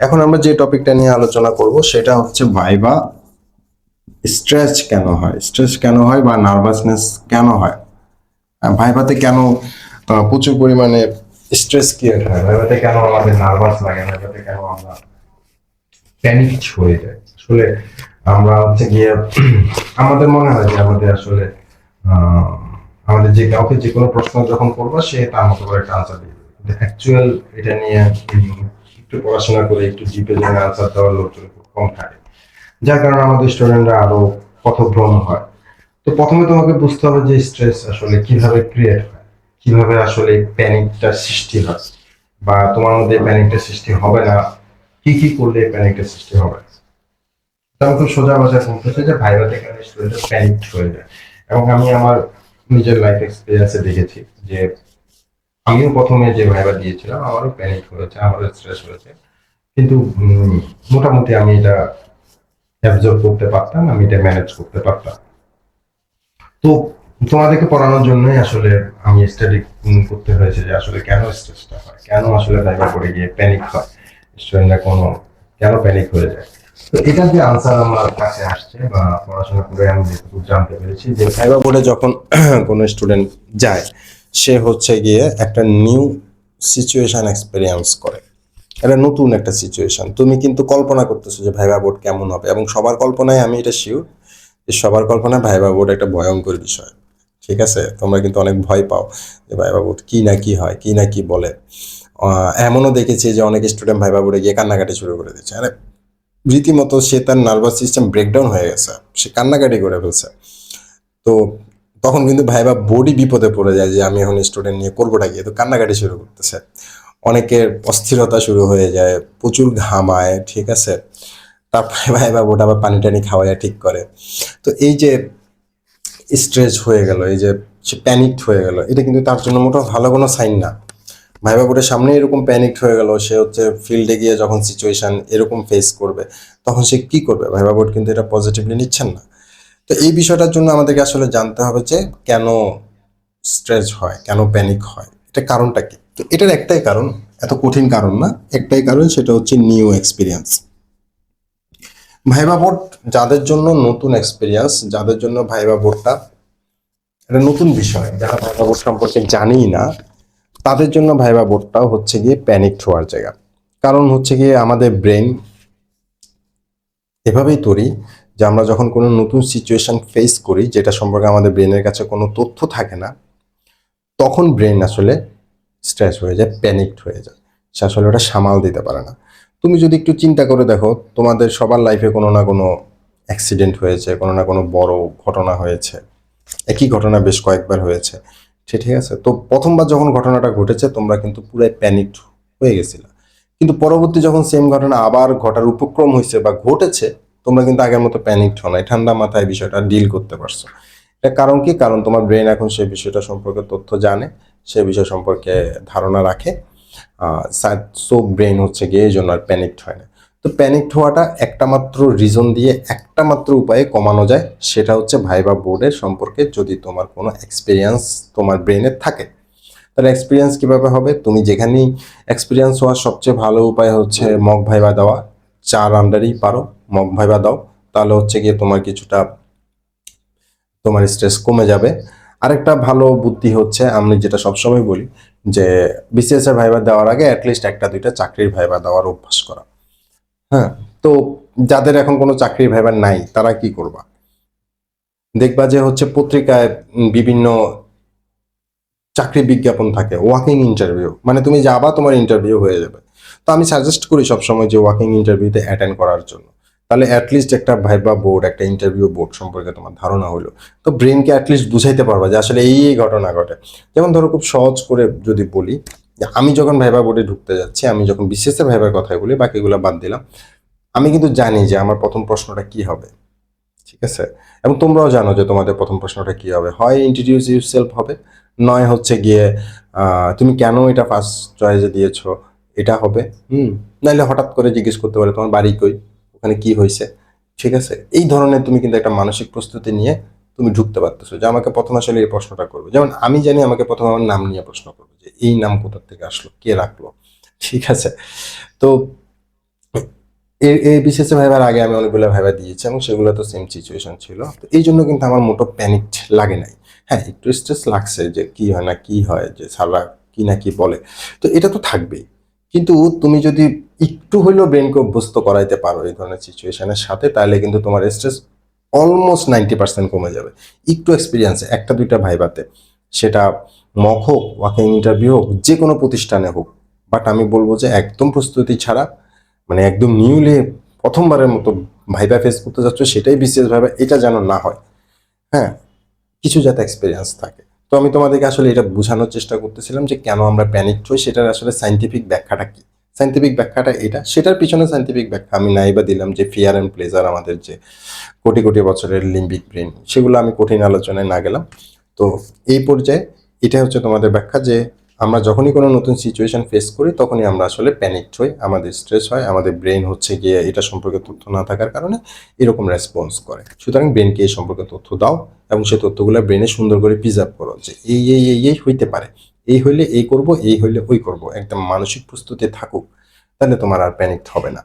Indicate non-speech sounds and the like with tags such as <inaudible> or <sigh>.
এখন আমরা যে টপিকটা নিয়ে আলোচনা করব সেটা হচ্ছে ভাইবা স্ট্রেস কেন হয়? স্ট্রেস কেন হয় বা নার্ভাসনেস কেন হয়? আহ, ভাইভাতে কেন প্রচুর পরিমাণে স্ট্রেস ক্রিয়েট হয়? ভাইভাতে কেন আমাদের নার্ভাস লাগে? ভাইভাতে কেন আমরা প্যানিক হয়ে যায় আসলে আমরা হচ্ছে গিয়ে <clears throat> আমাদের মনে হয় যে আমাদের আসলে আমাদের যে কাউকে যে কোনো প্রশ্ন যখন করব সে তার মতো করে একটা আনসার দিবে। কিন্তু অ্যাকচুয়াল এটা নিয়ে একটু পড়াশোনা করে একটু ডিপে জেনে আনসার দেওয়ার লোকজন খুব কম থাকে। যার কারণে আমাদের স্টুডেন্টরা আরও পথভ্রম হয়। তো প্রথমে তোমাকে বুঝতে হবে যে স্ট্রেস আসলে কীভাবে ক্রিয়েট হয়, কীভাবে আসলে প্যানিকটা সৃষ্টি হয়, বা তোমার মধ্যে প্যানিকটা সৃষ্টি হবে না, কি কি করলে প্যানিকটা সৃষ্টি হবে। আমি খুব সোজা ভাষায় বলতেছি যে ভাইভাতে কেন স্টুডেন্ট প্যানিক হয়ে যায়। এবং আমি আমার নিজের লাইফ এক্সপিরিয়েন্সে দেখেছি যে আমিও প্রথমে যে ভাইবা দিয়েছিলাম, আমারও প্যানিক হয়েছে, আমারও স্ট্রেস হয়েছে। কিন্তু মোটামুটি আমি এটা অ্যাবজর্ব করতে পারতাম, আমি এটা ম্যানেজ করতে পারতাম। তো তোমাদেরকে পড়ানোর জন্যই আসলে আমি স্টাডি করতে হয়েছে যে আসলে কেন স্ট্রেসটা হয়, কেন আসলে ভাইবা করে গিয়ে প্যানিক হয়। স্টুডেন্টরা কোনো, কেন প্যানিক হয়ে যায়? তো এটার যে আনসার আমার কাছে আসছে বা পড়াশোনা করে আমি যেটুকু জানতে পেরেছি যে ভাইবা বোর্ডে যখন <clears throat> কোনো স্টুডেন্ট যায় সে হচ্ছে গিয়ে একটা নিউ সিচুয়েশন এক্সপেরিয়েন্স করে। এটা নতুন একটা সিচুয়েশন তুমি কিন্তু কল্পনা করতেছো যে ভাইবা বোর্ড কেমন হবে এবং সবার কল্পনায় আমি এটা শিওর যে সবার কল্পনায় ভাইবা বোর্ড একটা ভয়ঙ্কর বিষয়। ঠিক আছে? তোমরা কিন্তু অনেক ভয় পাও যে ভাইবা বোর্ড কী না কি হয়, কী না কি বলে। এমনও দেখেছি যে অনেক স্টুডেন্ট ভাইবা বোর্ডে গিয়ে কান্নাকাটি শুরু করে দিচ্ছে আরে, রীতিমতো সে তার নার্ভাস সিস্টেম ব্রেকডাউন হয়ে গেছে। সে কান্নাকাটি করে ফেলছে। তো তখন কিন্তু ভাইবা বোর্ডই বিপদে পড়ে যায় যে আমি এখন স্টুডেন্ট নিয়ে করবোটা গিয়ে তো কান্নাকাটি শুরু করতেছে। অনেকের অস্থিরতা শুরু হয়ে যায়, প্রচুর ঘামায় ঠিক আছে? তারপরে <laughs> ভাইবা বোর্ড আবার পানি টানি খাওয়াইয়া ঠিক করে। তো এই যে স্ট্রেস হয়ে গেল, এই যে সে প্যানিকড হয়ে গেল, এটা কিন্তু তার জন্য মোটেও ভালো কোনো সাইন না। ভাইবা বোর্ডের সামনে এরকম প্যানিকড হয়ে গেল, সে হচ্ছে ফিল্ডে গিয়ে যখন সিচুয়েশন এরকম ফেস করবে, তখন সে কি করবে? ভাইবা বোর্ড কিন্তু এটা পজিটিভলি নিচ্ছেন না। তো এই বিষয়টার জন্য আমাদেরকে আসলে জানতে হবে যে কেন স্ট্রেস হয়, কেন প্যানিক হয়? এটা কারণটা কি? তো এটার একটাই কারণ, এত কঠিন কারণ না, একটাই কারণ সেটা হচ্ছে নিউ এক্সপিরিয়েন্স ভাইবা বোর্ড যাদের জন্য নতুন এক্সপিরিয়েন্স যাদের জন্য ভাইবা বোর্ডটা একটা নতুন বিষয়, যারা ভাইবা বোর্ড সম্পর্কে জানেই না, তাদের জন্য ভাইবা বোর্ডটাও হচ্ছে গিয়ে প্যানিক হওয়ার জায়গা। কারণ হচ্ছে গিয়ে আমাদের ব্রেন এভাবেই তৈরি যে আমরা যখন কোনো নতুন সিচুয়েশন ফেস করি, যেটা সম্পর্কে আমাদের ব্রেনের কাছে কোনো তথ্য থাকে না, তখন ব্রেন আসলে স্ট্রেস হয়ে যায় প্যানিকড হয়ে যায়। সে আসলে ওটা সামাল দিতে পারে না। তুমি যদি একটু চিন্তা করে দেখো, তোমাদের সবার লাইফে কোনো না কোনো অ্যাক্সিডেন্ট হয়েছে, কোনো না কোনো বড় ঘটনা হয়েছে, একই ঘটনা বেশ কয়েকবার হয়েছে ঠিক আছে? তো প্রথমবার যখন ঘটনাটা ঘটেছে, তোমরা কিন্তু পুরাই প্যানিকড হয়ে গেছিলা। কিন্তু পরবর্তী যখন সেম ঘটনা আবার ঘটার উপক্রম হয়েছে বা ঘটেছে তোমরা কিন্তু আগের মতো প্যানিকড হও নাই। ঠান্ডা মাথায় বিষয়টা ডিল করতে পারছ। এটা কারণ কি? কারণ তোমার ব্রেন এখন সেই বিষয়টা সম্পর্কে তথ্য জানে সে বিষয় সম্পর্কে ধারণা রাখে। সো ব্রেন হচ্ছে গিয়ে এই জন্য আর প্যানিকড হয় না। তো প্যানিকড হওয়াটা একটা মাত্র রিজন দিয়ে একটা মাত্র উপায়ে কমানো যায়, সেটা হচ্ছে ভাইবা বোর্ডের সম্পর্কে যদি তোমার কোনো এক্সপিরিয়েন্স তোমার ব্রেনে থাকে। তাহলে এক্সপিরিয়েন্স কীভাবে হবে? তুমি যেখানেই এক্সপিরিয়েন্স হওয়ার সবচেয়ে ভালো উপায় হচ্ছে মগ ভাইবা দেওয়া। চার আন্ডারেই পারো। মক ভাইবা দাও, তাহলে হচ্ছে গিয়ে তোমার কিছুটা তোমার স্ট্রেস কমে যাবে। আরেকটা ভালো বুদ্ধি হচ্ছে, আমি যেটা সবসময় বলি যে বিসিএস এর ভাইবা দেওয়ার আগে অ্যাটলিস্ট একটা দুইটা চাকরির ভাইবা দেওয়ার অভ্যাস করা। হ্যাঁ তো যাদের এখন কোনো চাকরির ভাইবা নাই, তারা কি করবা? দেখবা যে হচ্ছে পত্রিকায় বিভিন্ন চাকরি বিজ্ঞাপন থাকে, ওয়াকিং ইন্টারভিউ মানে তুমি যাবা, তোমার ইন্টারভিউ হয়ে যাবে। তো আমি সাজেস্ট করি সবসময় যে ওয়াকিং ইন্টারভিউতে অ্যাটেন্ড করার জন্য। তাহলে অ্যাটলিস্ট একটা ভাইবা বোর্ড একটা ইন্টারভিউ বোর্ড সম্পর্কে তোমার ধারণা হলো। তো ব্রেনকে অ্যাটলিস্ট বুঝাইতে পারবা যে আসলে এই এই ঘটনা ঘটে। যেমন ধরো খুব সহজ করে যদি বলি, যে আমি যখন ভাইবা বোর্ডে ঢুকতে যাচ্ছি, আমি যখন বিশেষ ভাইবার কথাই বলি, বাকিগুলো বাদ দিলাম। আমি কিন্তু জানি যে আমার প্রথম প্রশ্নটা কি হবে। ঠিক আছে? এবং তোমরাও জানো যে তোমাদের প্রথম প্রশ্নটা কি হবে। হয় ইন্ট্রোডিউস ইউর সেলফ হবে, নয় হচ্ছে গিয়ে তুমি কেন এটা ফার্স্ট চয়েসে দিয়েছ, এটা হবে। হুম? নাইলে হঠাৎ করে জিজ্ঞেস করতে পারে, তোমার বাড়ি কই? ওখানে কি হয়েছে? ঠিক আছে? এই ধরনের তুমি কিন্তু একটা মানসিক প্রস্তুতি নিয়ে তুমি ঢুকতে পারতেছো যে আমাকে প্রথম আসলে এই প্রশ্নটা করবে। যেমন আমি জানি আমাকে প্রথম আমার নাম নিয়ে প্রশ্ন করবে যে এই নাম কোথা থেকে আসলো? কে রাখল? ঠিক আছে? তো এই বিশেষে ভাইবার আগে আমি অনেকগুলো ভাইবা দিয়েছি এবং সেগুলো তো সেম সিচুয়েশন ছিল। তো এই জন্য কিন্তু আমার মোটো প্যানিক লাগে নাই। হ্যাঁ একটু স্ট্রেস লাগছে যে কি হয় না কি হয়, যে সারা কি না কি বলে। তো এটা তো থাকবেই। কিন্তু তুমি যদি একটু হলেও ব্রেনকে অভ্যস্ত করাইতে পারো এই ধরনের সিচুয়েশনের সাথে, তাহলে কিন্তু তোমার স্ট্রেস অলমোস্ট নাইনটি পার্সেন্ট কমে যাবে। একটু এক্সপিরিয়েন্স একটা, দুইটা ভাইবাতে। সেটা মক হোক ওয়াকিং ইন্টারভিউ হোক যে কোনো প্রতিষ্ঠানে হোক। বাট আমি বলব যে একদম প্রস্তুতি ছাড়া মানে একদম নিউলি প্রথমবারের মতো ভাইবা ফেস করতে যাচ্ছ, সেটাই বিশেষ ভাবে এটা যেন না হয়। হ্যাঁ কিছু যাতে এক্সপিরিয়েন্স থাকে। তো আমি তোমাদেরকে আসলে এটা বোঝানোর চেষ্টা করতেছিলাম যে কেন আমরা প্যানিক হই, সেটার আসলে সাইন্টিফিক ব্যাখ্যাটা কি? সাইন্টিফিক ব্যাখ্যাটা এটা। সেটার পিছনে সাইন্টিফিক ব্যাখ্যা আমি নাই বা দিলাম যে ফিয়ার অ্যান্ড প্লেজার আমাদের যে কোটি কোটি বছরের লিম্বিক ব্রেন সেগুলো আমি কঠিন আলোচনায় না গেলাম। তো এই পর্যায়ে এটা হচ্ছে তোমাদের ব্যাখ্যা যে আমরা যখনই কোনো নতুন সিচুয়েশন ফেস করি, তখনই আমরা আসলে প্যানিক হই, আমাদের স্ট্রেস হয়, আমাদের ব্রেন হচ্ছে গিয়ে এটা সম্পর্কে তথ্য না থাকার কারণে এরকম রেসপন্স করে। সুতরাং ব্রেনকে এই সম্পর্কে তথ্য দাও এবং সেই তথ্যগুলো ব্রেনে সুন্দর করে প্রিজার্ভ করো যে এই এই এই হইতে পারে। এই হইলে এই করব, এই হইলে ওই করব। একদম মানসিক প্রস্তুতি থাকুক, তাহলে তোমার আর প্যানিক হবে না।